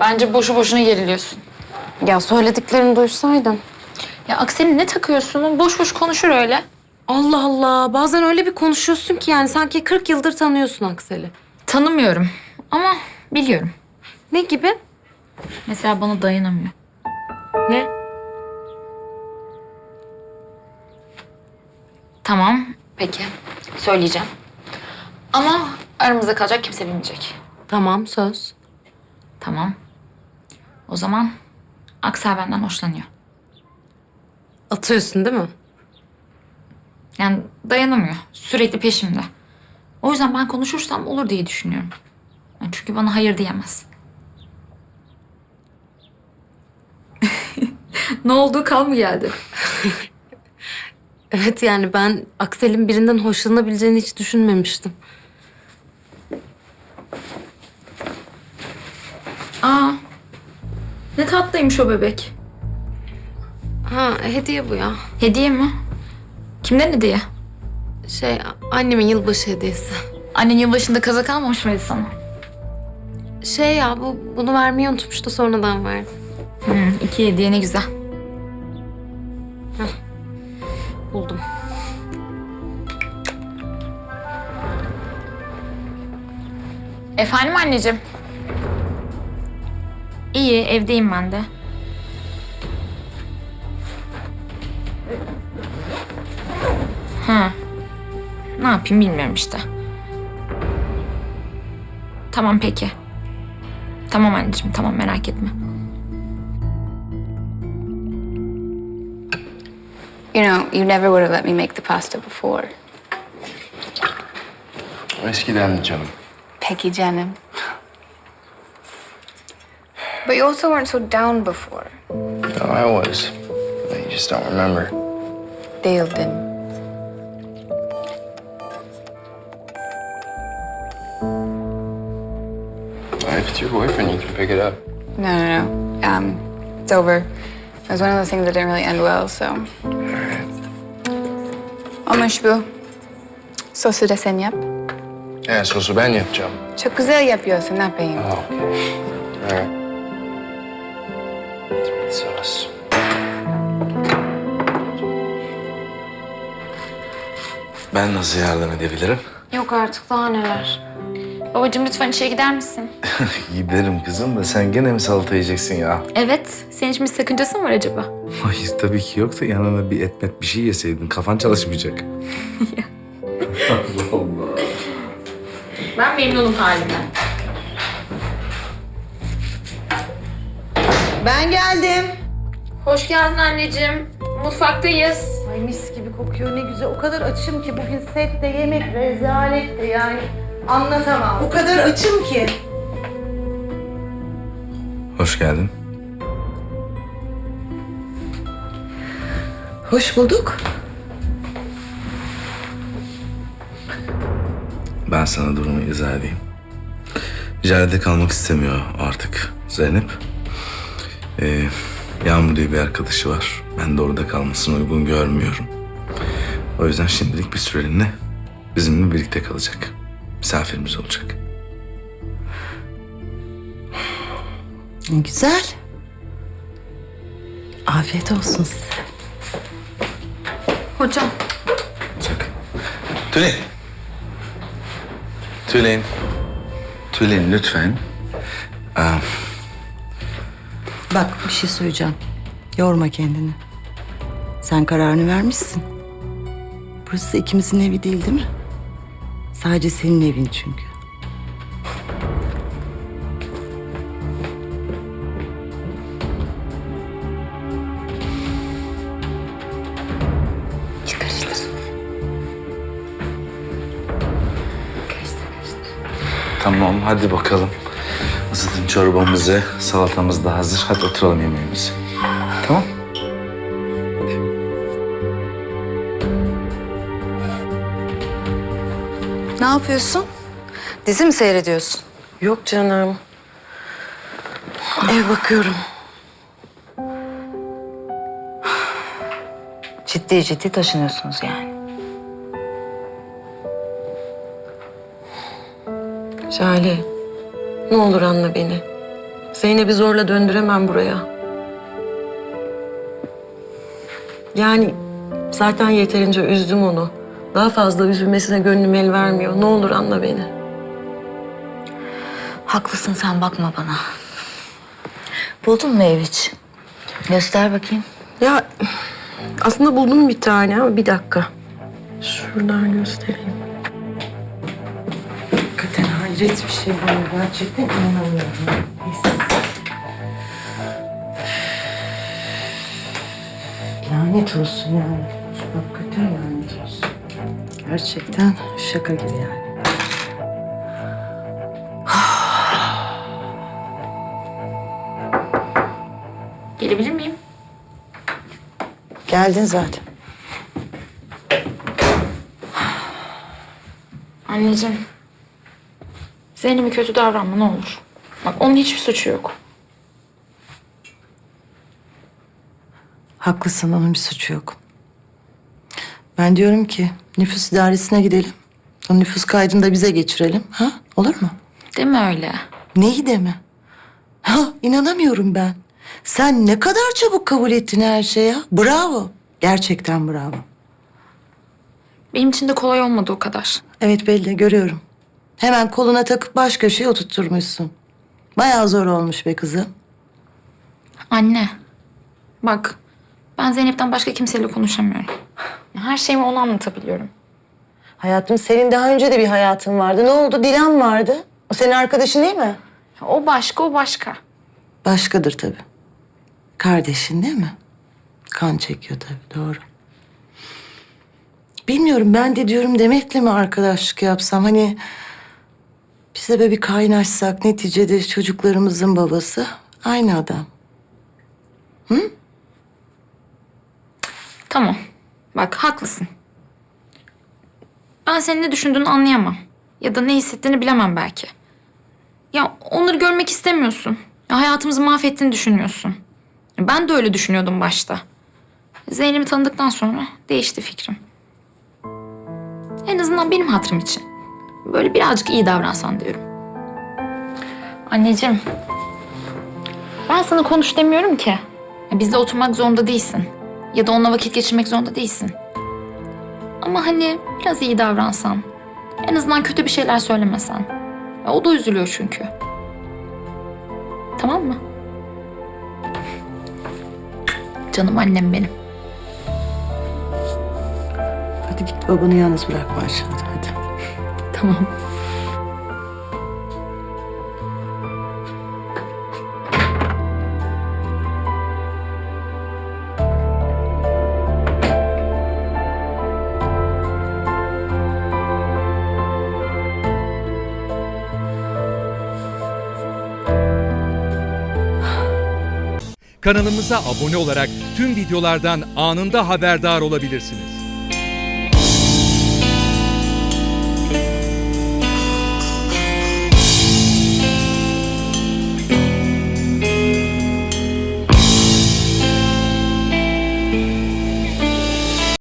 Bence boşu boşuna geriliyorsun. Ya söylediklerini duysaydın. Ya Aksel'i ne takıyorsun? Boş boş konuşur öyle. Allah Allah. Bazen öyle bir konuşuyorsun ki yani sanki 40 yıldır tanıyorsun Aksel'i. Tanımıyorum ama biliyorum. Ne gibi? Mesela bana dayanamıyor. Ne? Tamam, peki. Söyleyeceğim. Ama aramızda kalacak kimse bilmeyecek. Tamam söz. Tamam. O zaman Aksel benden hoşlanıyor. Atıyorsun değil mi? Yani dayanamıyor. Sürekli peşimde. O yüzden ben konuşursam olur diye düşünüyorum. Yani çünkü bana hayır diyemez. ne oldu? Kal mı geldi? Evet yani ben Aksel'in birinden hoşlanabileceğini hiç düşünmemiştim. Aa, tatlıymış o bebek. Ha hediye bu ya. Hediye mi? Kimden hediye? Şey annemin yılbaşı hediyesi. Annen yılbaşında kazak almamış mıydı sana? Şey ya bu bunu vermeyi unutmuştu sonradan verdi. Hı, iki hediye ne güzel. Buldum. Efendim anneciğim? İyi, evdeyim ben de. Ha. Ne yapayım bilmiyorum işte. Tamam peki. Tamam anneciğim, tamam merak etme. You know, you never would have let me make the pasta before. Eskiden canım. Peggy canım. But you also weren't so down before. No, I was. But you just don't remember. Değildin. If it's your boyfriend, you can pick it up. No, no, no. Um, it's over. It was one of those things that didn't really end well, so. Olmuş bu. Sosu da sen yap. Yeah, sosu ben yapacağım. Çok güzel yapıyorsun, ne yapayım? Oh, okay. All right. Sos. Ben nasıl yardım edebilirim? Yok artık daha neler. Babacığım lütfen içeri gider misin? Giderim kızım da sen gene mi salata yiyeceksin ya? Evet. Senin için bir sakıncası mı var acaba? Hayır tabii ki yok da yanına bir etmet bir şey yeseydin kafan çalışmayacak. Allah Allah. Ben memnunum halimden. Ben geldim. Hoş geldin anneciğim. Mutfaktayız. Ay mis gibi kokuyor ne güzel. O kadar açım ki bugün sette yemek rezaletti yani. Anlatamam. O kadar açım ki. Hoş geldin. Hoş bulduk. Ben sana durumu izah edeyim. Jale'de kalmak istemiyor artık Zeynep. Ee, Yağmur diye bir arkadaşı var. Ben de orada kalmasını uygun görmüyorum. O yüzden şimdilik bir süreliğine bizimle birlikte kalacak. Misafirimiz olacak. Güzel. Afiyet olsun size. Hocam. Sakın. Tülin. Tülin. Tülin lütfen. Aa, Bak bir şey söyleyeceğim. Yorma kendini. Sen kararını vermişsin. Burası ikimizin evi değil değil mi? Sadece senin evin çünkü. Tamam hadi bakalım. Isıtın çorbamızı, salatamız da hazır. Hadi oturalım yemeğimize. Tamam. Ne yapıyorsun? Dizi mi seyrediyorsun? Yok canım. Ev bakıyorum. Ciddi ciddi taşınıyorsunuz yani. Jale, ne olur anla beni. Zeynep'i zorla döndüremem buraya. Yani zaten yeterince üzdüm onu. Daha fazla üzülmesine gönlüm el vermiyor. Ne olur anla beni. Haklısın sen bakma bana. Buldun mu ev hiç? Göster bakayım. Ya aslında buldum bir tane ama bir dakika. Şuradan göstereyim. Hayret bir şey bu. Gerçekten inanamıyorum. Neyse. Lanet olsun yani. Hakikaten lanet olsun. Gerçekten şaka gibi yani. Gelebilir miyim? Geldin zaten. Anneciğim. Zeynep'e kötü davranma ne olur. Bak onun hiçbir suçu yok. Haklısın onun bir suçu yok. Ben diyorum ki nüfus idaresine gidelim. O nüfus kaydını da bize geçirelim. Ha? Olur mu? Deme öyle. Neyi deme? Ha, inanamıyorum ben. Sen ne kadar çabuk kabul ettin her şeye. Bravo. Gerçekten bravo. Benim için de kolay olmadı o kadar. Evet belli görüyorum. Hemen koluna takıp baş köşeye oturtturmuşsun. Bayağı zor olmuş be kızım. Anne. Bak. Ben Zeynep'ten başka kimseyle konuşamıyorum. Her şeyimi ona anlatabiliyorum. Hayatım senin daha önce de bir hayatın vardı. Ne oldu? Dilan vardı. O senin arkadaşın değil mi? O başka, o başka. Başkadır tabii. Kardeşin değil mi? Kan çekiyor tabii doğru. Bilmiyorum ben de diyorum Demet'le mi arkadaşlık yapsam hani biz de bir kaynaşsak neticede çocuklarımızın babası aynı adam. Tamam. Bak haklısın. Ben senin ne düşündüğünü anlayamam. Ya da ne hissettiğini bilemem belki. Ya onları görmek istemiyorsun. Ya hayatımızı mahvettiğini düşünüyorsun. Ben de öyle düşünüyordum başta. Zeynep'i tanıdıktan sonra değişti fikrim. En azından benim hatırım için. Böyle birazcık iyi davransan diyorum. Anneciğim. Ben sana konuş demiyorum ki. Ya Bizde oturmak zorunda değilsin. Ya da onunla vakit geçirmek zorunda değilsin. Ama hani biraz iyi davransan. En azından kötü bir şeyler söylemesen. Ya o da üzülüyor çünkü. Tamam mı? Canım annem benim. Hadi git babanı yalnız bırakma aşağıda hadi. Tamam. Kanalımıza abone olarak tüm videolardan anında haberdar olabilirsiniz.